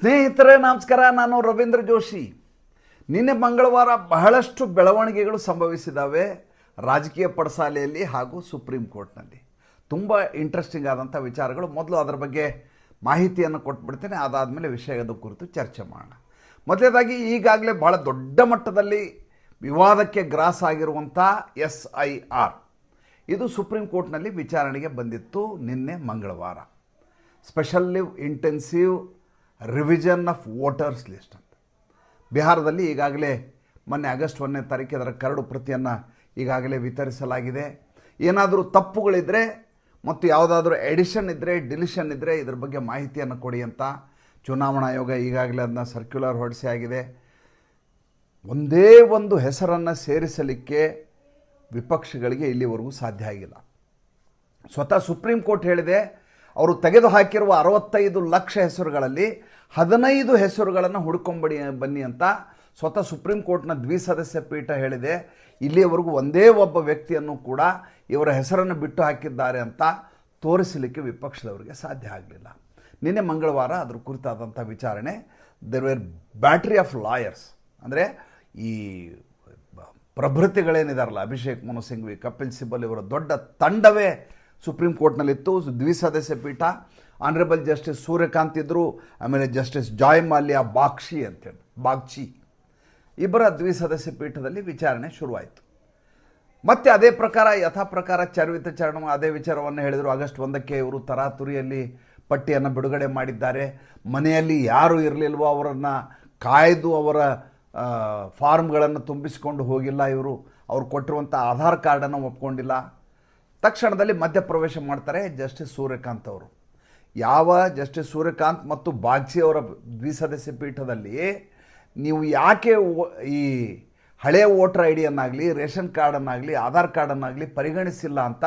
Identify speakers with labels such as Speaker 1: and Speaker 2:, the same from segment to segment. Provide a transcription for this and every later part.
Speaker 1: ಸ್ನೇಹಿತರೇ, ನಮಸ್ಕಾರ. ನಾನು ರವೀಂದ್ರ ಜೋಶಿ. ನಿನ್ನೆ ಮಂಗಳವಾರ ಬಹಳಷ್ಟು ಬೆಳವಣಿಗೆಗಳು ಸಂಭವಿಸಿದ್ದಾವೆ ರಾಜಕೀಯ ಪಡಸಾಲೆಯಲ್ಲಿ ಹಾಗೂ ಸುಪ್ರೀಂ ಕೋರ್ಟ್ನಲ್ಲಿ. ತುಂಬ ಇಂಟ್ರೆಸ್ಟಿಂಗ್ ಆದಂಥ ವಿಚಾರಗಳು. ಮೊದಲು ಅದರ ಬಗ್ಗೆ ಮಾಹಿತಿಯನ್ನು ಕೊಟ್ಬಿಡ್ತೇನೆ. ಅದಾದಮೇಲೆ ವಿಷಯದ ಕುರಿತು ಚರ್ಚೆ ಮಾಡೋಣ. ಮೊದಲನೇದಾಗಿ, ಈಗಾಗಲೇ ಭಾಳ ದೊಡ್ಡ ಮಟ್ಟದಲ್ಲಿ ವಿವಾದಕ್ಕೆ ಗ್ರಾಸ್ ಆಗಿರುವಂಥ ಎಸ್ ಐ ಆರ್. ಇದು ಸುಪ್ರೀಂ ಕೋರ್ಟ್ನಲ್ಲಿ ವಿಚಾರಣೆಗೆ ಬಂದಿತ್ತು ನಿನ್ನೆ ಮಂಗಳವಾರ. Special intensive revision of voters list ಅಂತ. ಬಿಹಾರದಲ್ಲಿ ಈಗಾಗಲೇ ಮೊನ್ನೆ ಆಗಸ್ಟ್ ಒಂದನೇ ತಾರೀಕು ಅದರ ಕರಡು ಪ್ರತಿಯನ್ನು ಈಗಾಗಲೇ ವಿತರಿಸಲಾಗಿದೆ. ಏನಾದರೂ ತಪ್ಪುಗಳಿದ್ದರೆ ಮತ್ತು ಯಾವುದಾದ್ರೂ ಎಡಿಷನ್ ಇದ್ದರೆ ಡಿಲಿಷನ್ ಇದ್ದರೆ ಇದ್ರ ಬಗ್ಗೆ ಮಾಹಿತಿಯನ್ನು ಕೊಡಿ ಅಂತ ಚುನಾವಣಾ ಆಯೋಗ ಈಗಾಗಲೇ ಅದನ್ನ ಸರ್ಕ್ಯುಲರ್ ಹೊರಡಿಸಿ ಆಗಿದೆ. ಒಂದೇ ಒಂದು ಹೆಸರನ್ನು ಸೇರಿಸಲಿಕ್ಕೆ ವಿಪಕ್ಷಗಳಿಗೆ ಇಲ್ಲಿವರೆಗೂ ಸಾಧ್ಯ ಆಗಿಲ್ಲ. ಸ್ವತಃ ಸುಪ್ರೀಂ ಕೋರ್ಟ್ ಹೇಳಿದೆ ಅವರು ತೆಗೆದು ಹಾಕಿರುವ ಅರವತ್ತೈದು ಲಕ್ಷ ಹೆಸರುಗಳಲ್ಲಿ ಹದಿನೈದು ಹೆಸರುಗಳನ್ನು ಹುಡ್ಕೊಂಬಡಿ, ಬನ್ನಿ ಅಂತ ಸ್ವತಃ ಸುಪ್ರೀಂ ಕೋರ್ಟ್ನ ದ್ವಿಸದಸ್ಯ ಪೀಠ ಹೇಳಿದೆ. ಇಲ್ಲಿಯವರೆಗೂ ಒಂದೇ ಒಬ್ಬ ವ್ಯಕ್ತಿಯನ್ನು ಕೂಡ ಇವರ ಹೆಸರನ್ನು ಬಿಟ್ಟು ಹಾಕಿದ್ದಾರೆ ಅಂತ ತೋರಿಸಲಿಕ್ಕೆ ವಿಪಕ್ಷದವರಿಗೆ ಸಾಧ್ಯ ಆಗಲಿಲ್ಲ. ನಿನ್ನೆ ಮಂಗಳವಾರ ಅದರ ಕುರಿತಾದಂಥ ವಿಚಾರಣೆ there were battery of lawyers ಅಂದರೆ ಈ ಪ್ರಭೃತಿಗಳೇನಿದಾರಲ್ಲ, ಅಭಿಷೇಕ್ ಮನು ಸಿಂಘ್ವಿ, ಕಪಿಲ್ ಸಿಬ್ಬಲ್ ಇವರ ದೊಡ್ಡ ತಂಡವೇ ಸುಪ್ರೀಂ ಕೋರ್ಟ್ನಲ್ಲಿತ್ತು ದ್ವಿಸದಸ್ಯ ಪೀಠ. ಆನರೇಬಲ್ ಜಸ್ಟಿಸ್ ಸೂರ್ಯಕಾಂತ್ ಇದ್ದರು ಆಮೇಲೆ ಜಸ್ಟಿಸ್ ಜಾಯ್ ಮಾಲ್ಯ ಬಾಕ್ಷಿ ಅಂತೇಳಿ ಬಾಗ್ಚಿ ಇಬ್ಬರ ದ್ವಿಸದಸ್ಯ ಪೀಠದಲ್ಲಿ ವಿಚಾರಣೆ ಶುರುವಾಯಿತು. ಮತ್ತೆ ಅದೇ ಪ್ರಕಾರ, ಯಥಾ ಪ್ರಕಾರ ಚರ್ವಿತ ಚರಣ ಅದೇ ವಿಚಾರವನ್ನು ಹೇಳಿದರು. ಆಗಸ್ಟ್ ಒಂದಕ್ಕೆ ಇವರು ತರಾತುರಿಯಲ್ಲಿ ಪಟ್ಟಿಯನ್ನು ಬಿಡುಗಡೆ ಮಾಡಿದ್ದಾರೆ. ಮನೆಯಲ್ಲಿ ಯಾರು ಇರಲಿಲ್ವೋ ಅವರನ್ನು ಕಾಯ್ದು ಅವರ ಫಾರ್ಮ್ಗಳನ್ನು ತುಂಬಿಸಿಕೊಂಡು ಹೋಗಿಲ್ಲ ಇವರು. ಅವ್ರು ಕೊಟ್ಟಿರುವಂಥ ಆಧಾರ್ ಕಾರ್ಡನ್ನು ಒಪ್ಕೊಂಡಿಲ್ಲ. ತಕ್ಷಣದಲ್ಲಿ ಮಧ್ಯಪ್ರವೇಶ ಮಾಡ್ತಾರೆ ಜಸ್ಟಿಸ್ ಸೂರ್ಯಕಾಂತ್ ಅವರು. ಯಾವ ಜಸ್ಟಿಸ್ ಸೂರ್ಯಕಾಂತ್ ಮತ್ತು ಬಾಗ್ಚಿ ಅವರ ದ್ವಿಸದಸ್ಯ ಪೀಠದಲ್ಲಿ ನೀವು ಯಾಕೆ ಈ ಹಳೆಯ ವೋಟರ್ ಐ ಡಿಯನ್ನಾಗಲಿ ರೇಷನ್ ಕಾರ್ಡನ್ನಾಗಲಿ, ಆಧಾರ್ ಕಾರ್ಡನ್ನಾಗಲಿ ಪರಿಗಣಿಸಿಲ್ಲ ಅಂತ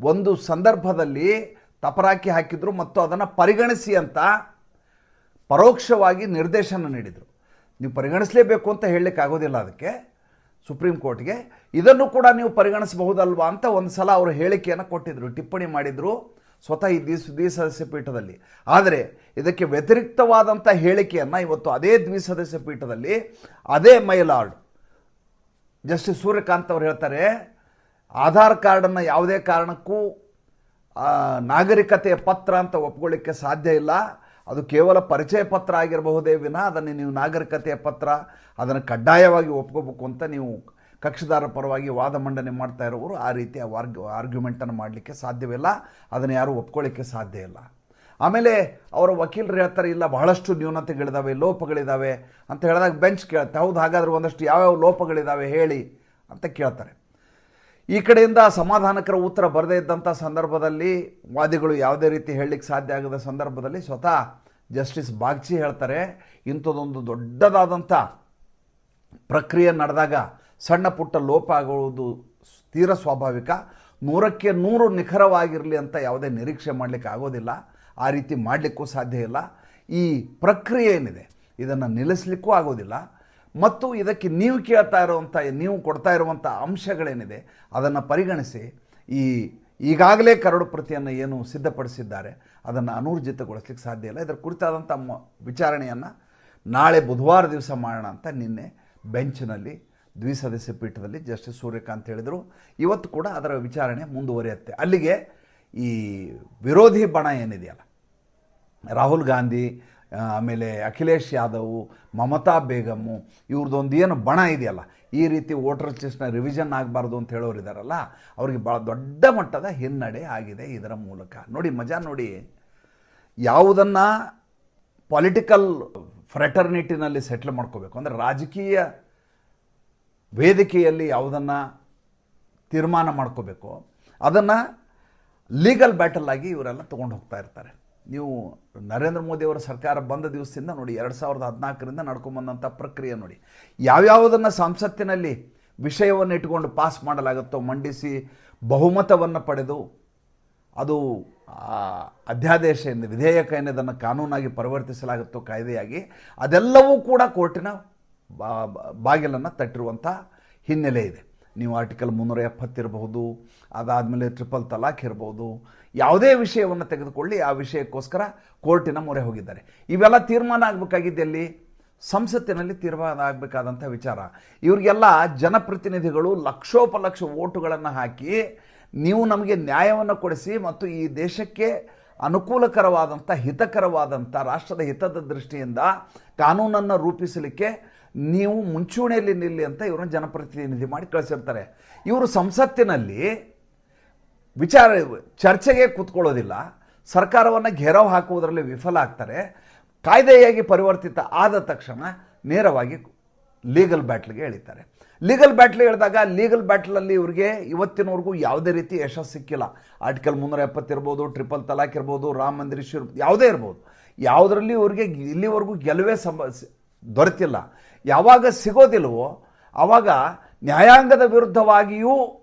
Speaker 1: ಒಂದು ಸಂದರ್ಭದಲ್ಲಿ ತಪರಾಕಿ ಹಾಕಿದ್ರು ಮತ್ತು ಅದನ್ನು ಪರಿಗಣಿಸಿ ಅಂತ ಪರೋಕ್ಷವಾಗಿ ನಿರ್ದೇಶನ ನೀಡಿದರು. ನೀವು ಪರಿಗಣಿಸಲೇಬೇಕು ಅಂತ ಹೇಳಲಿಕ್ಕೆ ಆಗೋದಿಲ್ಲ ಅದಕ್ಕೆ. ಸುಪ್ರೀಂ ಕೋರ್ಟ್ಗೆ. ಇದನ್ನು ಕೂಡ ನೀವು ಪರಿಗಣಿಸಬಹುದಲ್ವಾ ಅಂತ ಒಂದು ಸಲ ಅವರು ಹೇಳಿಕೆಯನ್ನು ಕೊಟ್ಟಿದ್ದರು ಟಿಪ್ಪಣಿ ಮಾಡಿದರು ಸ್ವತಃ ಈ ದ್ವಿಸ್, ದ್ವಿಸದಸ್ಯ ಪೀಠದಲ್ಲಿ. ಆದರೆ ಇದಕ್ಕೆ ವ್ಯತಿರಿಕ್ತವಾದಂಥ ಹೇಳಿಕೆಯನ್ನು ಇವತ್ತು ಅದೇ ದ್ವಿಸದಸ್ಯ ಪೀಠದಲ್ಲಿ ಅದೇ ಮೈಲಾರ್ಡ್, ಜಸ್ಟಿಸ್ ಸೂರ್ಯಕಾಂತ್ ಅವರು ಹೇಳ್ತಾರೆ, ಆಧಾರ್ ಕಾರ್ಡನ್ನು ಯಾವುದೇ ಕಾರಣಕ್ಕೂ ನಾಗರಿಕತೆಯ ಪತ್ರ ಅಂತ ಒಪ್ಕೊಳ್ಳಿಕ್ಕೆ ಸಾಧ್ಯ ಇಲ್ಲ. ಅದು ಕೇವಲ ಪರಿಚಯ ಪತ್ರ ಆಗಿರಬಹುದೇ ವಿನ ಅದನ್ನು ನೀವು ನಾಗರಿಕತೆಯ ಪತ್ರ, ಅದನ್ನು ಕಡ್ಡಾಯವಾಗಿ ಒಪ್ಕೋಬೇಕು ಅಂತ ನೀವು ಕಕ್ಷಿದಾರ ಪರವಾಗಿ ವಾದ ಮಂಡನೆ ಮಾಡ್ತಾ ಇರೋರು, ಆ ರೀತಿಯ ವಾರ್ಗ್, ಆರ್ಗ್ಯುಮೆಂಟನ್ನು ಮಾಡಲಿಕ್ಕೆ ಸಾಧ್ಯವಿಲ್ಲ ಅದನ್ನು ಯಾರೂ ಒಪ್ಕೊಳ್ಳಿಕ್ಕೆ ಸಾಧ್ಯ ಇಲ್ಲ. ಆಮೇಲೆ ಅವರ ವಕೀಲರು ಹೇಳ್ತಾರೆ, ಇಲ್ಲ, ಬಹಳಷ್ಟು ನ್ಯೂನತೆಗಳಿದ್ದಾವೆ ಲೋಪಗಳಿದ್ದಾವೆ ಅಂತ ಹೇಳಿದಾಗ ಬೆಂಚ್ ಕೇಳುತ್ತೆ ಹೌದು, ಹಾಗಾದರೆ ಒಂದಷ್ಟು ಯಾವ್ಯಾವ ಲೋಪಗಳಿದ್ದಾವೆ ಹೇಳಿ ಅಂತ ಕೇಳ್ತಾರೆ. ಈ ಕಡೆಯಿಂದ ಸಮಾಧಾನಕರ ಉತ್ತರ ಬರದೇ ಇದ್ದಂಥ ಸಂದರ್ಭದಲ್ಲಿ ವಾದಿಗಳು ಯಾವುದೇ ರೀತಿ ಹೇಳಲಿಕ್ಕೆ ಸಾಧ್ಯ ಆಗದ ಸಂದರ್ಭದಲ್ಲಿ ಸ್ವತಃ ಜಸ್ಟಿಸ್ ಬಾಗ್ಚಿ ಹೇಳ್ತಾರೆ ಇಂಥದ್ದೊಂದು ದೊಡ್ಡದಾದಂಥ ಪ್ರಕ್ರಿಯೆ ನಡೆದಾಗ ಸಣ್ಣ ಪುಟ್ಟ ಲೋಪ ಆಗುವುದು ತೀರ ಸ್ವಾಭಾವಿಕ. ನೂರಕ್ಕೆ ನೂರು ನಿಖರವಾಗಿರಲಿ ಅಂತ ಯಾವುದೇ ನಿರೀಕ್ಷೆ ಮಾಡಲಿಕ್ಕೆ ಆಗೋದಿಲ್ಲ. ಆ ರೀತಿ ಮಾಡಲಿಕ್ಕೂ ಸಾಧ್ಯ ಇಲ್ಲ. ಈ ಪ್ರಕ್ರಿಯೆ ಏನಿದೆ, ಇದನ್ನು ನಿಲ್ಲಿಸಲಿಕ್ಕೂ ಆಗೋದಿಲ್ಲ. ಮತ್ತು ಇದಕ್ಕೆ ನೀವು ಕೇಳ್ತಾ ಇರುವಂಥ, ನೀವು ಕೊಡ್ತಾ ಇರುವಂಥ ಅಂಶಗಳೇನಿದೆ, ಅದನ್ನು ಪರಿಗಣಿಸಿ. ಈ ಈಗಾಗಲೇ ಕರಡು ಪ್ರತಿಯನ್ನು ಏನು ಸಿದ್ಧಪಡಿಸಿದ್ದಾರೆ, ಅದನ್ನು ಅನೂರ್ಜಿತಗೊಳಿಸ್ಲಿಕ್ಕೆ ಸಾಧ್ಯ ಇಲ್ಲ. ಇದರ ಕುರಿತಾದಂಥ ಮ, ವಿಚಾರಣೆಯನ್ನು ನಾಳೆ ಬುಧವಾರ ದಿವಸ ಮಾಡೋಣ ಅಂತ ನಿನ್ನೆ ಬೆಂಚ್ನಲ್ಲಿ ದ್ವಿಸದಸ್ಯ ಪೀಠದಲ್ಲಿ ಜಸ್ಟಿಸ್ ಸೂರ್ಯಕಾಂತ್ ಹೇಳಿದರು. ಇವತ್ತು ಕೂಡ ಅದರ ವಿಚಾರಣೆ ಮುಂದುವರಿಯುತ್ತೆ. ಅಲ್ಲಿಗೆ ಈ ವಿರೋಧಿ ಬಣ ಏನಿದೆಯಲ್ಲ, ರಾಹುಲ್ ಗಾಂಧಿ ಆಮೇಲೆ ಅಖಿಲೇಶ್ ಯಾದವ್, ಮಮತಾ ಬೇಗಮ್ಮು ಇವ್ರದ್ದೊಂದು ಏನು ಬಣ ಇದೆಯಲ್ಲ, ಈ ರೀತಿ ವೋಟರ್ ಲಿಸ್ಟ್ನ ರಿವಿಷನ್ ಆಗಬಾರ್ದು ಅಂತ ಹೇಳೋರು ಇದ್ದಾರಲ್ಲ ಅವ್ರಿಗೆ ಭಾಳ ದೊಡ್ಡ ಮಟ್ಟದ ಹಿನ್ನಡೆ ಆಗಿದೆ ಇದರ ಮೂಲಕ. ನೋಡಿ, ಮಜಾ ನೋಡಿ. ಯಾವುದನ್ನು ಪೊಲಿಟಿಕಲ್ ಫ್ರೆಟರ್ನಿಟಿನಲ್ಲಿ ಸೆಟ್ಲ್ ಮಾಡ್ಕೋಬೇಕು. ಅಂದರೆ ರಾಜಕೀಯ ವೇದಿಕೆಯಲ್ಲಿ ಯಾವುದನ್ನು ತೀರ್ಮಾನ ಮಾಡ್ಕೋಬೇಕು, ಅದನ್ನು ಲೀಗಲ್ ಬ್ಯಾಟಲ್ ಆಗಿ ಇವರೆಲ್ಲ ತೊಗೊಂಡು ಹೋಗ್ತಾ ಇರ್ತಾರೆ. ನೀವು ನರೇಂದ್ರ ಮೋದಿಯವರ ಸರ್ಕಾರ ಬಂದ ದಿವಸದಿಂದ ನೋಡಿ, ಎರಡು ಸಾವಿರದ ಹದಿನಾಲ್ಕರಿಂದ ನಡ್ಕೊಂಬಂದಂಥ ಪ್ರಕ್ರಿಯೆ ನೋಡಿ. ಯಾವ್ಯಾವುದನ್ನು ಸಂಸತ್ತಿನಲ್ಲಿ ವಿಷಯವನ್ನು ಇಟ್ಕೊಂಡು ಪಾಸ್ ಮಾಡಲಾಗುತ್ತೋ, ಮಂಡಿಸಿ ಬಹುಮತವನ್ನು ಪಡೆದು ಅದು ಅಧ್ಯಾದೇಶ ಎಂದು, ವಿಧೇಯಕ ಏನಿದನ್ನು ಕಾನೂನಾಗಿ ಪರಿವರ್ತಿಸಲಾಗುತ್ತೋ ಕಾಯ್ದೆಯಾಗಿ ಅದೆಲ್ಲವೂ ಕೂಡ ಕೋರ್ಟಿನ ಬಾಗಿಲನ್ನು ತಟ್ಟಿರುವಂಥ ಹಿನ್ನೆಲೆ ಇದೆ. ನೀವು ಆರ್ಟಿಕಲ್ ಮುನ್ನೂರ ಎಪ್ಪತ್ತಿರಬಹುದು ಅದಾದಮೇಲೆ ಟ್ರಿಪಲ್ ತಲಾಖ್ ಇರ್ಬೋದು ಯಾವುದೇ ವಿಷಯವನ್ನು ತೆಗೆದುಕೊಳ್ಳಿ, ಆ ವಿಷಯಕ್ಕೋಸ್ಕರ ಕೋರ್ಟಿನ ಮೊರೆ ಹೋಗಿದ್ದಾರೆ. ಇವೆಲ್ಲ ತೀರ್ಮಾನ ಆಗಬೇಕಾಗಿದ್ದೆಲ್ಲಿ ಸಂಸತ್ತಿನಲ್ಲಿ ತೀರ್ಮಾನ ಆಗಬೇಕಾದಂಥ ವಿಚಾರ. ಇವರಿಗೆಲ್ಲ ಜನಪ್ರತಿನಿಧಿಗಳು ಲಕ್ಷೋಪಲಕ್ಷ ಓಟುಗಳನ್ನು ಹಾಕಿ ನೀವು ನಮಗೆ ನ್ಯಾಯವನ್ನು ಕೊಡಿಸಿ ಮತ್ತು ಈ ದೇಶಕ್ಕೆ ಅನುಕೂಲಕರವಾದಂಥ ಹಿತಕರವಾದಂಥ ರಾಷ್ಟ್ರದ ಹಿತದ ದೃಷ್ಟಿಯಿಂದ ಕಾನೂನನ್ನು ರೂಪಿಸಲಿಕ್ಕೆ ನೀವು ಮುಂಚೂಣಿಯಲ್ಲಿ ನಿಲ್ಲಿ ಅಂತ ಇವ್ರನ್ನ ಜನಪ್ರತಿನಿಧಿ ಮಾಡಿ ಕಳಿಸಿರ್ತಾರೆ. ಇವರು ಸಂಸತ್ತಿನಲ್ಲಿ ವಿಚಾರ, ಚರ್ಚೆಗೆ ಕೂತ್ಕೊಳ್ಳೋದಿಲ್ಲ. ಸರ್ಕಾರವನ್ನು ಘೇರಾವ್ ಹಾಕುವುದರಲ್ಲಿ ವಿಫಲ ಆಗ್ತಾರೆ. ಕಾಯ್ದೆಯಾಗಿ ಪರಿವರ್ತಿತ ಆದ ತಕ್ಷಣ ನೇರವಾಗಿ ಲೀಗಲ್ ಬ್ಯಾಟ್ಲಿಗೆ ಎಳಿತಾರೆ. ಲೀಗಲ್ ಬ್ಯಾಟ್ಲ್ ಹೇಳಿದಾಗ ಲೀಗಲ್ ಬ್ಯಾಟ್ಲಲ್ಲಿ ಇವರಿಗೆ ಇವತ್ತಿನವರೆಗೂ ಯಾವುದೇ ರೀತಿ ಯಶಸ್ಸು ಸಿಕ್ಕಿಲ್ಲ. ಆರ್ಟಿಕಲ್ ಮುನ್ನೂರ ಎಪ್ಪತ್ತಿರ್ಬೋದು, ಟ್ರಿಪಲ್ ತಲಾಕ್ ಇರ್ಬೋದು, ರಾಮ ಮಂದಿರ ಯಾವುದೇ ಇರ್ಬೋದು. ಯಾವುದರಲ್ಲಿ ಇವರಿಗೆ ಇಲ್ಲಿವರೆಗೂ ಗೆಲುವೇ ಸಂಭ ದೊರೆತಿಲ್ಲ. ಯಾವಾಗ ಸಿಗೋದಿಲ್ವೋ ಆವಾಗ ನ್ಯಾಯಾಂಗದ ವಿರುದ್ಧವಾಗಿಯೂ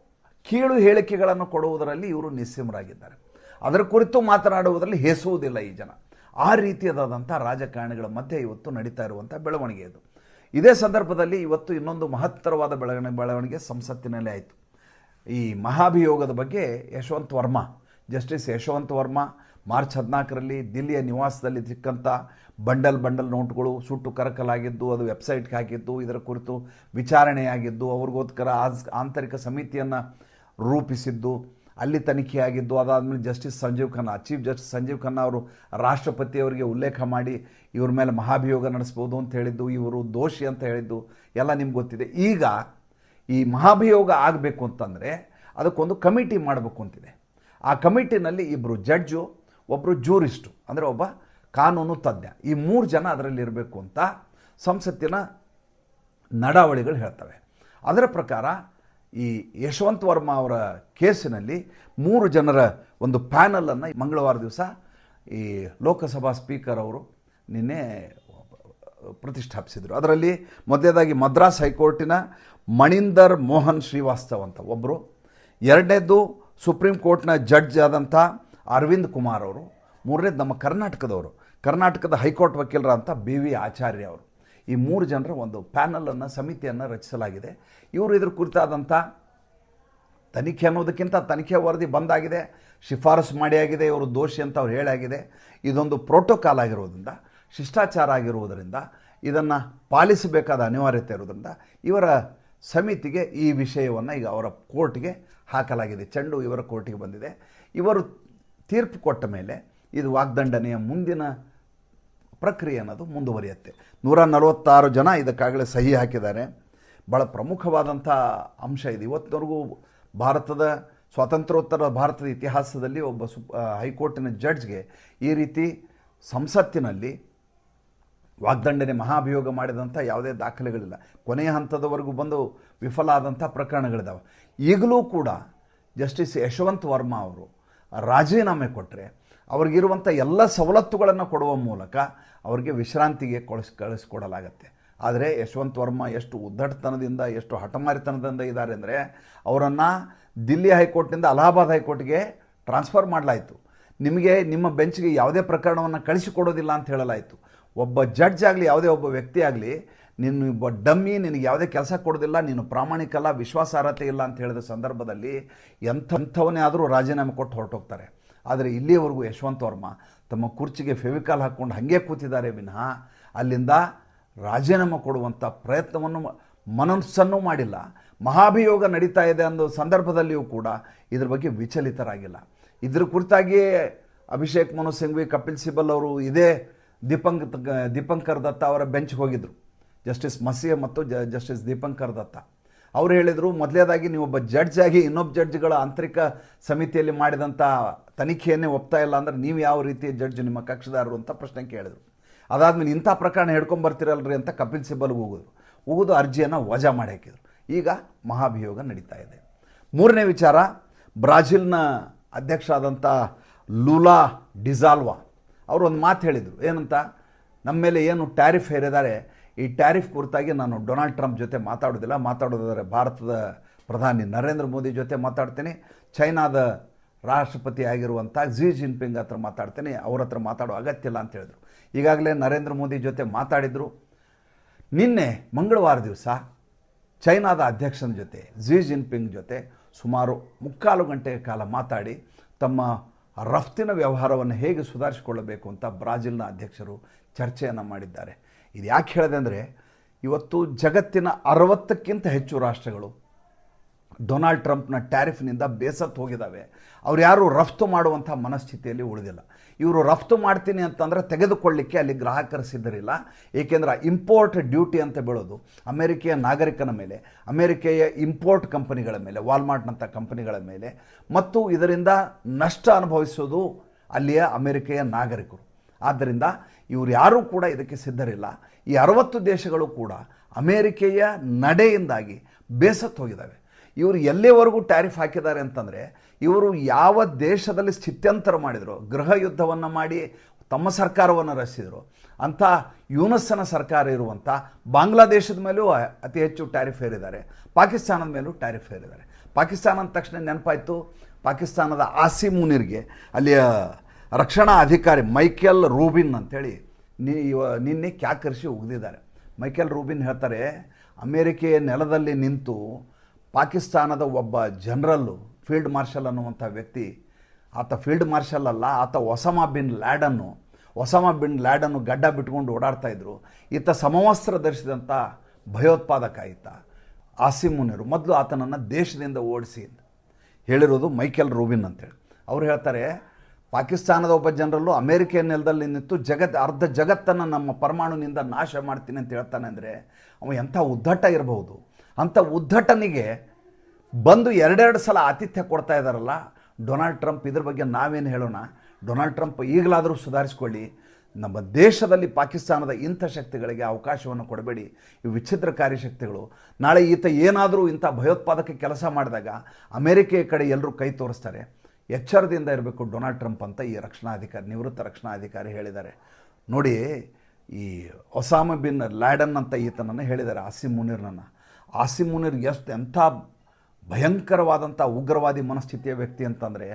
Speaker 1: ಕೀಳು ಹೇಳಿಕೆಗಳನ್ನು ಕೊಡುವುದರಲ್ಲಿ ಇವರು ನಿಸ್ಸೀಮರಾಗಿದ್ದಾರೆ. ಅದರ ಕುರಿತು ಮಾತನಾಡುವುದರಲ್ಲಿ ಹೇಸುವುದಿಲ್ಲ ಈ ಜನ. ಆ ರೀತಿಯಾದಂಥ ರಾಜಕಾರಣಿಗಳ ಮಧ್ಯೆ ಇವತ್ತು ನಡೀತಾ ಇರುವಂಥ ಬೆಳವಣಿಗೆ ಇದು. ಇದೇ ಸಂದರ್ಭದಲ್ಲಿ ಇವತ್ತು ಇನ್ನೊಂದು ಮಹತ್ತರವಾದ ಬೆಳವಣಿಗೆ ಬೆಳವಣಿಗೆ ಸಂಸತ್ತಿನಲ್ಲಿ ಆಯಿತು. ಈ ಮಹಾಭಿಯೋಗದ ಬಗ್ಗೆ ಯಶವಂತ್ ವರ್ಮಾ ಜಸ್ಟಿಸ್ ಯಶವಂತ್ ವರ್ಮಾ ಮಾರ್ಚ್ ಹದಿನಾಲ್ಕರಲ್ಲಿ ದಿಲ್ಲಿಯ ನಿವಾಸದಲ್ಲಿ ಸಿಕ್ಕಂಥ ಬಂಡಲ್ ಬಂಡಲ್ ನೋಟ್ಗಳು ಸುಟ್ಟು ಕರಕಲಾಗಿದ್ದು, ಅದು ವೆಬ್ಸೈಟ್ಗೆ ಹಾಕಿದ್ದು, ಇದರ ಕುರಿತು ವಿಚಾರಣೆಯಾಗಿದ್ದು, ಅವ್ರಿಗೋಸ್ಕರ ಆಸ್- ಆಂತರಿಕ ಸಮಿತಿಯನ್ನು ರೂಪಿಸಿದ್ದು, ಅಲ್ಲಿ ತನಿಖೆಯಾಗಿದ್ದು, ಅದಾದಮೇಲೆ justice Sanjiv Khanna, chief justice Sanjiv Khanna ಅವರು ರಾಷ್ಟ್ರಪತಿಯವರಿಗೆ ಉಲ್ಲೇಖ ಮಾಡಿ ಇವ್ರ ಮೇಲೆ ಮಹಾಭಿಯೋಗ ನಡೆಸ್ಬೋದು ಅಂತ ಹೇಳಿದ್ದು, ಇವರು ದೋಷಿ ಅಂತ ಹೇಳಿದ್ದು ಎಲ್ಲ ನಿಮ್ಗೆ ಗೊತ್ತಿದೆ. ಈಗ ಈ ಮಹಾಭಿಯೋಗ ಆಗಬೇಕು ಅಂತಂದರೆ ಅದಕ್ಕೊಂದು ಕಮಿಟಿ ಮಾಡಬೇಕು ಅಂತಿದೆ. ಆ ಕಮಿಟಿನಲ್ಲಿ ಇಬ್ಬರು ಜಡ್ಜು ಒಬ್ಬರು ಜೂರಿಸ್ಟು, ಅಂದರೆ ಒಬ್ಬ ಕಾನೂನು ತಜ್ಞ. ಈ ಮೂರು ಜನ ಅದರಲ್ಲಿ ಇರಬೇಕು ಅಂತ ಸಂಸತ್ತಿನ ನಡಾವಳಿಗಳು ಹೇಳ್ತವೆ. ಅದರ ಪ್ರಕಾರ ಈ ಯಶವಂತ್ ವರ್ಮಾ ಅವರ ಕೇಸಿನಲ್ಲಿ ಮೂರು ಜನರ ಒಂದು ಪ್ಯಾನಲನ್ನು ಮಂಗಳವಾರ ದಿವಸ ಈ ಲೋಕಸಭಾ ಸ್ಪೀಕರ್ ಅವರು ನಿನ್ನೆ ಪ್ರತಿಷ್ಠಾಪಿಸಿದರು. ಅದರಲ್ಲಿ ಮೊದಲನೇದಾಗಿ ಮದ್ರಾಸ್ ಹೈಕೋರ್ಟಿನ ಮಣಿಂದರ್ ಮೋಹನ್ ಶ್ರೀವಾಸ್ತವ್ ಅಂತ ಒಬ್ಬರು ಎರಡನೇದ್ದು ಸುಪ್ರೀಂ ಕೋರ್ಟ್ನ ಜಡ್ಜ್ ಆದಂಥ ಅರವಿಂದ್ ಕುಮಾರ್ ಅವರು ಮೂರನೇದು ನಮ್ಮ ಕರ್ನಾಟಕದವರು, ಕರ್ನಾಟಕದ ಹೈಕೋರ್ಟ್ ವಕೀಲರಂಥ ಬಿ ವಿ ಆಚಾರ್ಯ ಅವರು. ಈ ಮೂರು ಜನರ ಒಂದು ಪ್ಯಾನಲನ್ನು, ಸಮಿತಿಯನ್ನು ರಚಿಸಲಾಗಿದೆ. ಇವರು ಇದ್ರ ಕುರಿತಾದಂಥ ತನಿಖೆ ಅನ್ನೋದಕ್ಕಿಂತ ತನಿಖೆ ವರದಿ ಬಂದಾಗಿದೆ, ಶಿಫಾರಸು ಮಾಡಿ ಆಗಿದೆ, ಇವರು ದೋಷಿ ಅಂತ ಅವ್ರು ಹೇಳಾಗಿದೆ. ಇದೊಂದು ಪ್ರೋಟೋಕಾಲ್ ಆಗಿರೋದ್ರಿಂದ, ಶಿಷ್ಟಾಚಾರ ಆಗಿರುವುದರಿಂದ, ಇದನ್ನು ಪಾಲಿಸಬೇಕಾದ ಅನಿವಾರ್ಯತೆ ಇರೋದ್ರಿಂದ ಇವರ ಸಮಿತಿಗೆ ಈ ವಿಷಯವನ್ನು ಈಗ ಅವರ ಕೋರ್ಟ್ಗೆ ಹಾಕಲಾಗಿದೆ. ಚೆಂಡು ಇವರ ಕೋರ್ಟಿಗೆ ಬಂದಿದೆ. ಇವರು ತೀರ್ಪು ಕೊಟ್ಟ ಮೇಲೆ ಇದು ವಾಗ್ದಂಡನೆಯ ಮುಂದಿನ ಪ್ರಕ್ರಿಯೆ ಅನ್ನೋದು ಮುಂದುವರಿಯುತ್ತೆ. ನೂರ ನಲವತ್ತಾರು ಜನ ಇದಕ್ಕಾಗಲೇ ಸಹಿ ಹಾಕಿದ್ದಾರೆ. ಭಾಳ ಪ್ರಮುಖವಾದಂಥ ಅಂಶ ಇದು. ಇವತ್ತಿನವರೆಗೂ ಭಾರತದ ಸ್ವಾತಂತ್ರ್ಯೋತ್ತರ ಭಾರತದ ಇತಿಹಾಸದಲ್ಲಿ ಒಬ್ಬ ಸು ಆ, ಹೈಕೋರ್ಟಿನ ಜಡ್ಜ್ಗೆ ಈ ರೀತಿ ಸಂಸತ್ತಿನಲ್ಲಿ ವಾಗ್ದಂಡನೆ ಮಹಾಭಿಯೋಗ ಮಾಡಿದಂಥ ಯಾವುದೇ ದಾಖಲೆಗಳಿಲ್ಲ. ಕೊನೆಯ ಹಂತದವರೆಗೂ ಬಂದು ವಿಫಲ ಆದಂಥ ಪ್ರಕರಣಗಳಿದ್ದಾವೆ ಈಗಲೂ ಕೂಡ ಜಸ್ಟಿಸ್ ಯಶವಂತ್ ವರ್ಮಾ ಅವರು ರಾಜೀನಾಮೆ ಕೊಟ್ಟರೆ ಅವ್ರಿಗಿರುವಂಥ ಎಲ್ಲ ಸವಲತ್ತುಗಳನ್ನು ಕೊಡುವ ಮೂಲಕ ಅವರಿಗೆ ವಿಶ್ರಾಂತಿಗೆ ಕಳಿಸ್, ಕಳಿಸ್ಕೊಡಲಾಗತ್ತೆ. ಆದರೆ ಯಶವಂತ್ ವರ್ಮಾ ಎಷ್ಟು ಉದ್ದಟತನದಿಂದ, ಎಷ್ಟು ಹಠಮಾರಿತನದಿಂದ ಇದ್ದಾರೆ ಅಂದರೆ ಅವರನ್ನು ದಿಲ್ಲಿ ಹೈಕೋರ್ಟ್ನಿಂದ ಅಲಹಾಬಾದ್ ಹೈಕೋರ್ಟ್ಗೆ ಟ್ರಾನ್ಸ್ಫರ್ ಮಾಡಲಾಯಿತು. ನಿಮಗೆ ನಿಮ್ಮ ಬೆಂಚ್ಗೆ ಯಾವುದೇ ಪ್ರಕರಣವನ್ನು ಕಳಿಸಿಕೊಡೋದಿಲ್ಲ ಅಂತ ಹೇಳಲಾಯಿತು. ಒಬ್ಬ ಜಡ್ಜ್ ಆಗಲಿ, ಯಾವುದೇ ಒಬ್ಬ ವ್ಯಕ್ತಿ ಆಗಲಿ, ನಿನ್ನ ಒಬ್ಬ ಡಮ್ಮಿ ನಿನಗೆ ಯಾವುದೇ ಕೆಲಸ ಕೊಡೋದಿಲ್ಲ, ನೀನು ಪ್ರಾಮಾಣಿಕಲ್ಲ ವಿಶ್ವಾಸಾರ್ಹತೆ ಇಲ್ಲ ಅಂತ ಹೇಳಿದ ಸಂದರ್ಭದಲ್ಲಿ ಎಂಥವನೇ ಆದರೂ ರಾಜೀನಾಮೆ ಕೊಟ್ಟು ಹೊರಟೋಗ್ತಾರೆ. ಆದರೆ ಇಲ್ಲಿಯವರೆಗೂ ಯಶವಂತ್ ವರ್ಮ ತಮ್ಮ ಕುರ್ಚಿಗೆ ಫೆವಿಕಾಲ್ ಹಾಕ್ಕೊಂಡು ಹಾಗೆ ಕೂತಿದ್ದಾರೆ ವಿನಃ ಅಲ್ಲಿಂದ ರಾಜೀನಾಮೆ ಕೊಡುವಂಥ ಪ್ರಯತ್ನವನ್ನು ಮನಸ್ಸನ್ನು ಮಾಡಿಲ್ಲ. ಮಹಾಭಿಯೋಗ ನಡೀತಾ ಇದೆ ಅನ್ನೋ ಸಂದರ್ಭದಲ್ಲಿಯೂ ಕೂಡ ಇದ್ರ ಬಗ್ಗೆ ವಿಚಲಿತರಾಗಿಲ್ಲ. ಇದ್ರ ಕುರಿತಾಗಿಯೇ ಅಭಿಷೇಕ್ ಮನು ಸಿಂಘ್ವಿ, ಕಪಿಲ್ ಸಿಬಲ್ ಅವರು ಇದೇ ದೀಪಂಕ್ ದೀಪಂಕರ್ ದತ್ತ ಅವರ ಬೆಂಚ್ಗೆ ಹೋಗಿದ್ರು. ಜಸ್ಟಿಸ್ ಮಸಿಯ ಮತ್ತು ಜಸ್ಟಿಸ್ ದೀಪಂಕರ್ ದತ್ತ. ಅವರು ಹೇಳಿದರು, ಮೊದಲೇದಾಗಿ ನೀವು ಒಬ್ಬ ಜಡ್ಜ್ ಆಗಿ ಇನ್ನೊಬ್ಬ ಜಡ್ಜ್ಗಳ ಆಂತರಿಕ ಸಮಿತಿಯಲ್ಲಿ ಮಾಡಿದಂಥ ತನಿಖೆಯನ್ನೇ ಒಪ್ತಾ ಇಲ್ಲ ಅಂದ್ರೆ ನೀವು ಯಾವ ರೀತಿ ಜಡ್ಜ್ ನಿಮ್ಮ ಕಕ್ಷದಾರರು ಅಂತ ಪ್ರಶ್ನೆ ಕೇಳಿದರು. ಅದಾದಮೇಲೆ ಇಂಥ ಪ್ರಕರಣ ಹಿಡ್ಕೊಂಬರ್ತೀರಲ್ರಿ ಅಂತ ಕಪಿಲ್ ಸಿಬ್ಬಲ್ಗೆ ಹೋಗಿದ್ರು ಹೋಗೋದು ಅರ್ಜಿಯನ್ನು ವಜಾ ಮಾಡಿ ಹಾಕಿದರು. ಈಗ ಮಹಾಭಿಯೋಗ ನಡೀತಾ ಇದೆ. ಮೂರನೇ ವಿಚಾರ, ಬ್ರಾಜಿಲ್ನ ಅಧ್ಯಕ್ಷ ಆದಂಥ ಲೂಲಾ ಡಿಸಾಲ್ವಾ ಅವರು ಒಂದು ಮಾತು ಹೇಳಿದರು. ಏನಂತ? ನಮ್ಮ ಮೇಲೆ ಏನು ಟ್ಯಾರಿಫ್ ಹೇರಿದ್ದಾರೆ? ಈ ಟ್ಯಾರಿಫ್ ಕುರಿತಾಗಿ ನಾನು ಡೊನಾಲ್ಡ್ ಟ್ರಂಪ್ ಜೊತೆ ಮಾತಾಡೋದಿಲ್ಲ. ಮಾತಾಡೋದಾದರೆ ಭಾರತದ ಪ್ರಧಾನಿ ನರೇಂದ್ರ ಮೋದಿ ಜೊತೆ ಮಾತಾಡ್ತೀನಿ. ಚೈನಾದ ರಾಷ್ಟ್ರಪತಿ ಆಗಿರುವಂಥ ಝಿ ಜಿನ್ಪಿಂಗ್ ಹತ್ರ ಮಾತಾಡ್ತೀನಿ. ಅವ್ರ ಹತ್ರ ಮಾತಾಡೋ ಅಗತ್ಯ ಇಲ್ಲ ಅಂತ ಹೇಳಿದರು. ಈಗಾಗಲೇ ನರೇಂದ್ರ ಮೋದಿ ಜೊತೆ ಮಾತಾಡಿದರು. ನಿನ್ನೆ ಮಂಗಳವಾರ ದಿವಸ ಚೈನಾದ ಅಧ್ಯಕ್ಷನ ಜೊತೆ ಝಿ ಜಿನ್ಪಿಂಗ್ ಜೊತೆ ಸುಮಾರು ಮುಕ್ಕಾಲು ಗಂಟೆಯ ಕಾಲ ಮಾತಾಡಿ ತಮ್ಮ ರಫ್ತಿನ ವ್ಯವಹಾರವನ್ನು ಹೇಗೆ ಸುಧಾರಿಸಿಕೊಳ್ಳಬೇಕು ಅಂತ ಬ್ರಾಜಿಲ್ನ ಅಧ್ಯಕ್ಷರು ಚರ್ಚೆಯನ್ನು ಮಾಡಿದ್ದಾರೆ. ಇದು ಯಾಕೆ ಹೇಳಿದೆ ಅಂದರೆ, ಇವತ್ತು ಜಗತ್ತಿನ ಅರವತ್ತಕ್ಕಿಂತ ಹೆಚ್ಚು ರಾಷ್ಟ್ರಗಳು ಡೊನಾಲ್ಡ್ ಟ್ರಂಪ್ನ ಟ್ಯಾರಿಫ್ನಿಂದ ಬೇಸತ್ತು ಹೋಗಿದ್ದಾವೆ ಅವ್ರು ಯಾರು ರಫ್ತು ಮಾಡುವಂಥ ಮನಸ್ಥಿತಿಯಲ್ಲಿ ಉಳಿದಿಲ್ಲ. ಇವರು ರಫ್ತು ಮಾಡ್ತೀನಿ ಅಂತಂದರೆ ತೆಗೆದುಕೊಳ್ಳಿಕ್ಕೆ ಅಲ್ಲಿ ಗ್ರಾಹಕರು ಸಿದ್ಧರಿಲ್ಲ. ಏಕೆಂದರೆ ಇಂಪೋರ್ಟ್ ಡ್ಯೂಟಿ ಅಂತ ಬೀಳೋದು ಅಮೆರಿಕೆಯ ನಾಗರಿಕನ ಮೇಲೆ, ಅಮೆರಿಕೆಯ ಇಂಪೋರ್ಟ್ ಕಂಪನಿಗಳ ಮೇಲೆ, ವಾಲ್ಮಾರ್ಟ್ನಂಥ ಕಂಪನಿಗಳ ಮೇಲೆ, ಮತ್ತು ಇದರಿಂದ ನಷ್ಟ ಅನುಭವಿಸೋದು ಅಲ್ಲಿಯ ಅಮೆರಿಕೆಯ ನಾಗರಿಕರು. ಆದ್ದರಿಂದ ಇವರು ಯಾರೂ ಕೂಡ ಇದಕ್ಕೆ ಸಿದ್ಧರಿಲ್ಲ. ಈ ಅರವತ್ತು ದೇಶಗಳು ಕೂಡ ಅಮೇರಿಕೆಯ ನಡೆಯಿಂದಾಗಿ ಬೇಸತ್ತು ಹೋಗಿದ್ದಾವೆ ಇವರು ಎಲ್ಲಿವರೆಗೂ ಟ್ಯಾರಿಫ್ ಹಾಕಿದ್ದಾರೆ ಅಂತಂದರೆ, ಇವರು ಯಾವ ದೇಶದಲ್ಲಿ ಸ್ಥಿತ್ಯಂತರ ಮಾಡಿದರು, ಗೃಹ ಯುದ್ಧವನ್ನು ಮಾಡಿ ತಮ್ಮ ಸರ್ಕಾರವನ್ನು ರಚಿಸಿದರು, ಅಂಥ ಯುನಸ್ಸನ ಸರ್ಕಾರ ಇರುವಂಥ ಬಾಂಗ್ಲಾದೇಶದ ಮೇಲೂ ಅತಿ ಹೆಚ್ಚು ಟ್ಯಾರಿಫ್ ಹೇರಿದ್ದಾರೆ, ಪಾಕಿಸ್ತಾನದ ಮೇಲೂ ಟ್ಯಾರಿಫ್ ಹೇರಿದ್ದಾರೆ. ಪಾಕಿಸ್ತಾನ ಅಂದ ತಕ್ಷಣ ನೆನಪಾಯಿತು, ಪಾಕಿಸ್ತಾನದ ಆಸಿ ಮುನಿರ್ಗೆ ಅಲ್ಲಿಯ ರಕ್ಷಣಾ ಅಧಿಕಾರಿ ಮೈಕೆಲ್ ರೂಬಿನ್ ಅಂತೇಳಿ ನಿನ್ನೆ ಕ್ಯಾಕರಿಸಿ ಉಗಿದಿದ್ದಾರೆ. ಮೈಕೆಲ್ ರೂಬಿನ್ ಹೇಳ್ತಾರೆ, ಅಮೇರಿಕೆಯ ನೆಲದಲ್ಲಿ ನಿಂತು ಪಾಕಿಸ್ತಾನದ ಒಬ್ಬ ಜನರಲ್ಲು, ಫೀಲ್ಡ್ ಮಾರ್ಷಲ್ ಅನ್ನುವಂಥ ವ್ಯಕ್ತಿ, ಆತ ಫೀಲ್ಡ್ ಮಾರ್ಷಲ್ ಅಲ್ಲ, ಆತ ಒಸಮಾ ಬಿನ್ ಲ್ಯಾಡನ್ನು, ಒಸಮಾ ಬಿನ್ ಲ್ಯಾಡನ್ನು ಗಡ್ಡ ಬಿಟ್ಕೊಂಡು ಓಡಾಡ್ತಾ ಇದ್ರು. ಈತ ಸಮವಸ್ತ್ರ ಧರಿಸಿದಂಥ ಭಯೋತ್ಪಾದಕ ಈತ. ಆಸಿಮುನಿರು ಮೊದಲು ಆತನನ್ನು ದೇಶದಿಂದ ಓಡಿಸಿ ಹೇಳಿರೋದು ಮೈಕೆಲ್ ರೂಬಿನ್ ಅಂತೇಳಿ. ಅವ್ರು ಹೇಳ್ತಾರೆ, ಪಾಕಿಸ್ತಾನದ ಒಬ್ಬ ಜನರಲ್ಲು ಅಮೇರಿಕೆಯ ನೆಲದಲ್ಲಿ ನಿಂತು ಜಗತ್, ಅರ್ಧ ಜಗತ್ತನ್ನು ನಮ್ಮ ಪರಮಾಣುನಿಂದ ನಾಶ ಮಾಡ್ತೀನಿ ಅಂತ ಹೇಳ್ತಾನೆ ಅಂದರೆ, ಅವ ಎಂಥ ಉದ್ದಟ್ಟ ಇರಬಹುದು. ಅಂಥ ಉದ್ದಟನಿಗೆ ಬಂದು ಎರಡೆರಡು ಸಲ ಆತಿಥ್ಯ ಕೊಡ್ತಾ ಇದ್ದಾರಲ್ಲ ಡೊನಾಲ್ಡ್ ಟ್ರಂಪ್ ಇದ್ರ ಬಗ್ಗೆ ನಾವೇನು ಹೇಳೋಣ? ಡೊನಾಲ್ಡ್ ಟ್ರಂಪ್ ಈಗಲಾದರೂ ಸುಧಾರಿಸ್ಕೊಳ್ಳಿ. ನಮ್ಮ ದೇಶದಲ್ಲಿ ಪಾಕಿಸ್ತಾನದ ಇಂಥ ಶಕ್ತಿಗಳಿಗೆ ಅವಕಾಶವನ್ನು ಕೊಡಬೇಡಿ. ಈ ವಿಚ್ಛಿದ್ರಕಾರಿ ಶಕ್ತಿಗಳು ನಾಳೆ ಈತ ಏನಾದರೂ ಇಂಥ ಭಯೋತ್ಪಾದಕ ಕೆಲಸ ಮಾಡಿದಾಗ ಅಮೆರಿಕೆಯ ಕಡೆ ಎಲ್ಲರೂ ಕೈ ತೋರಿಸ್ತಾರೆ. ಎಚ್ಚರದಿಂದ ಇರಬೇಕು ಡೊನಾಲ್ಡ್ ಟ್ರಂಪ್ ಅಂತ ಈ ರಕ್ಷಣಾಧಿಕಾರಿ, ನಿವೃತ್ತ ರಕ್ಷಣಾಧಿಕಾರಿ ಹೇಳಿದ್ದಾರೆ. ನೋಡಿ, ಈ ಒಸಾಮ ಬಿನ್ ಲ್ಯಾಡನ್ ಅಂತ ಈತನನ್ನು ಹೇಳಿದ್ದಾರೆ, ಆಸಿಮ್ ಮುನೀರ್ನನ್ನು. ಆಸಿಮ್ ಮುನೀರ್ ಎಷ್ಟು ಎಂಥ ಭಯಂಕರವಾದಂಥ ಉಗ್ರವಾದಿ ಮನಸ್ಥಿತಿಯ ವ್ಯಕ್ತಿ ಅಂತಂದರೆ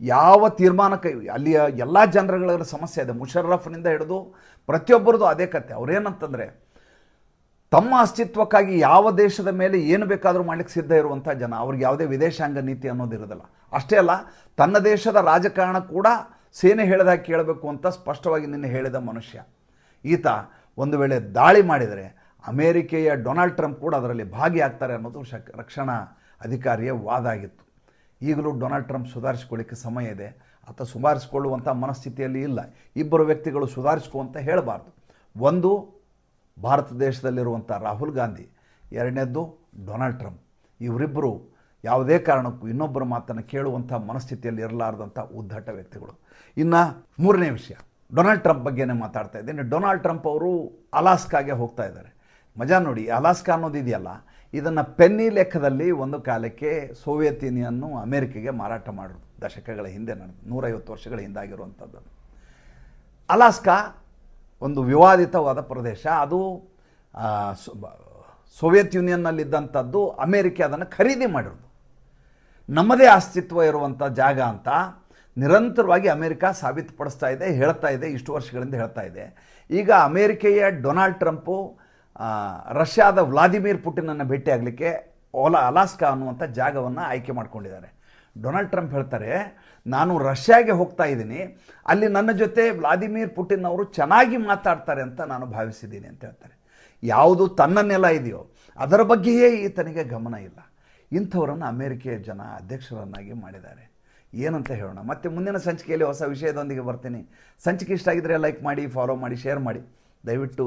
Speaker 1: ಯಾವ ತೀರ್ಮಾನಕ್ಕೆ ಅಲ್ಲಿಯ ಎಲ್ಲ ಜನರುಗಳ ಸಮಸ್ಯೆ ಇದೆ. ಮುಷರ್ರಫ್ನಿಂದ ಹಿಡಿದು ಪ್ರತಿಯೊಬ್ಬರದು ಅದೇ ಕತೆ. ಅವ್ರೇನಂತಂದರೆ ತಮ್ಮ ಅಸ್ತಿತ್ವಕ್ಕಾಗಿ ಯಾವ ದೇಶದ ಮೇಲೆ ಏನು ಬೇಕಾದರೂ ಮಾಡ್ಲಿಕ್ಕೆ ಸಿದ್ಧ ಇರುವಂಥ ಜನ. ಅವ್ರಿಗೆ ಯಾವುದೇ ವಿದೇಶಾಂಗ ನೀತಿ ಅನ್ನೋದಿರೋದಿಲ್ಲ ಅಷ್ಟೇ ಅಲ್ಲ, ತನ್ನ ದೇಶದ ರಾಜಕಾರಣ ಕೂಡ ಸೇನೆ ಹೇಳಿದಾಗ ಕೇಳಬೇಕು ಅಂತ ಸ್ಪಷ್ಟವಾಗಿ ನಿನ್ನೆ ಹೇಳಿದ ಮನುಷ್ಯ. ಈತ ಒಂದು ವೇಳೆ ದಾಳಿ ಮಾಡಿದರೆ ಅಮೇರಿಕೆಯ ಡೊನಾಲ್ಡ್ ಟ್ರಂಪ್ ಕೂಡ ಅದರಲ್ಲಿ ಭಾಗಿಯಾಗ್ತಾರೆ ಅನ್ನೋದು ಶಕ್, ರಕ್ಷಣಾ ಅಧಿಕಾರಿಯ ವಾದ ಆಗಿತ್ತು ಈಗಲೂ ಡೊನಾಲ್ಡ್ ಟ್ರಂಪ್ ಸುಧಾರಿಸ್ಕೊಳ್ಳಿಕ್ಕೆ ಸಮಯ ಇದೆ. ಆತ ಸುಧಾರಿಸ್ಕೊಳ್ಳುವಂಥ ಮನಸ್ಥಿತಿಯಲ್ಲಿ ಇಲ್ಲ. ಇಬ್ಬರು ವ್ಯಕ್ತಿಗಳು ಸುಧಾರಿಸ್ಕೊ ಹೇಳಬಾರ್ದು. ಒಂದು, ಭಾರತ ದೇಶದಲ್ಲಿರುವಂಥ ರಾಹುಲ್ ಗಾಂಧಿ. ಎರಡನೇದ್ದು, ಡೊನಾಲ್ಡ್ ಟ್ರಂಪ್. ಇವರಿಬ್ಬರು ಯಾವುದೇ ಕಾರಣಕ್ಕೂ ಇನ್ನೊಬ್ಬರ ಮಾತನ್ನು ಕೇಳುವಂಥ ಮನಸ್ಥಿತಿಯಲ್ಲಿ ಇರಲಾರ್ದಂಥ ಉದ್ದಟ ವ್ಯಕ್ತಿಗಳು. ಇನ್ನು ಮೂರನೇ ವಿಷಯ. ಡೊನಾಲ್ಡ್ ಟ್ರಂಪ್ ಬಗ್ಗೆನೇ ಮಾತಾಡ್ತಾ ಇದ್ದೀನಿ. ಡೊನಾಲ್ಡ್ ಟ್ರಂಪ್ ಅವರು ಅಲಾಸ್ಕಾಗೆ ಹೋಗ್ತಾ ಇದ್ದಾರೆ. ಮಜಾ ನೋಡಿ, ಅಲಾಸ್ಕಾ ಅನ್ನೋದು ಇದೆಯಲ್ಲ, ಇದನ್ನು ಪೆನ್ನಿ ಲೆಕ್ಕದಲ್ಲಿ ಒಂದು ಕಾಲಕ್ಕೆ ಸೋವಿಯತ್ ಯೂನಿಯನ್ನು ಅಮೇರಿಕೆಗೆ ಮಾರಾಟ ಮಾಡೋದು ದಶಕಗಳ ಹಿಂದೆ ನಡೆದು, ನೂರೈವತ್ತು ವರ್ಷಗಳ ಹಿಂದಾಗಿರುವಂಥದ್ದು ಅಲಾಸ್ಕಾ ಒಂದು ವಿವಾದಿತವಾದ ಪ್ರದೇಶ, ಅದು ಸೋವಿಯತ್ ಯೂನಿಯನ್ನಲ್ಲಿದ್ದಂಥದ್ದು ಅಮೇರಿಕೆ ಅದನ್ನು ಖರೀದಿ ಮಾಡಿರೋದು. ನಮ್ಮದೇ ಅಸ್ತಿತ್ವ ಇರುವಂಥ ಜಾಗ ಅಂತ ನಿರಂತರವಾಗಿ ಅಮೇರಿಕ ಸಾಬೀತುಪಡಿಸ್ತಾ ಇದೆ, ಹೇಳ್ತಾ ಇದೆ, ಇಷ್ಟು ವರ್ಷಗಳಿಂದ ಹೇಳ್ತಾ ಇದೆ. ಈಗ ಅಮೇರಿಕೆಯ ಡೊನಾಲ್ಡ್ ಟ್ರಂಪು ರಷ್ಯಾದ ವ್ಲಾದಿಮಿರ್ ಪುಟಿನನ್ನು ಭೇಟಿಯಾಗಲಿಕ್ಕೆ ಓಲಾ ಅಲಾಸ್ಕಾ ಅನ್ನುವಂಥ ಜಾಗವನ್ನು ಆಯ್ಕೆ ಮಾಡಿಕೊಂಡಿದ್ದಾರೆ. ಡೊನಾಲ್ಡ್ ಟ್ರಂಪ್ ಹೇಳ್ತಾರೆ, ನಾನು ರಷ್ಯಾಗೆ ಹೋಗ್ತಾ ಇದ್ದೀನಿ, ಅಲ್ಲಿ ನನ್ನ ಜೊತೆ ವ್ಲಾದಿಮಿರ್ ಪುಟಿನ್ ಅವರು ಚೆನ್ನಾಗಿ ಮಾತಾಡ್ತಾರೆ ಅಂತ ನಾನು ಭಾವಿಸಿದ್ದೀನಿ ಅಂತ ಹೇಳ್ತಾರೆ. ಯಾವುದು ತನ್ನನ್ನೆಲ್ಲ ನೆಲ ಇದೆಯೋ, ಅದರ ಬಗ್ಗೆಯೇ ಈತನಿಗೆ ಗಮನ ಇಲ್ಲ. ಇಂಥವರನ್ನು ಅಮೇರಿಕೆಯ ಜನ ಅಧ್ಯಕ್ಷರನ್ನಾಗಿ ಮಾಡಿದ್ದಾರೆ. ಏನಂತ ಹೇಳೋಣ, ಮತ್ತೆ ಮುಂದಿನ ಸಂಚಿಕೆಯಲ್ಲಿ ಹೊಸ ವಿಷಯದೊಂದಿಗೆ ಬರ್ತೀನಿ. ಸಂಚಿಕೆ ಇಷ್ಟ ಆಗಿದ್ರೆ ಲೈಕ್ ಮಾಡಿ ಫಾಲೋ ಮಾಡಿ ಶೇರ್ ಮಾಡಿ. ದಯವಿಟ್ಟು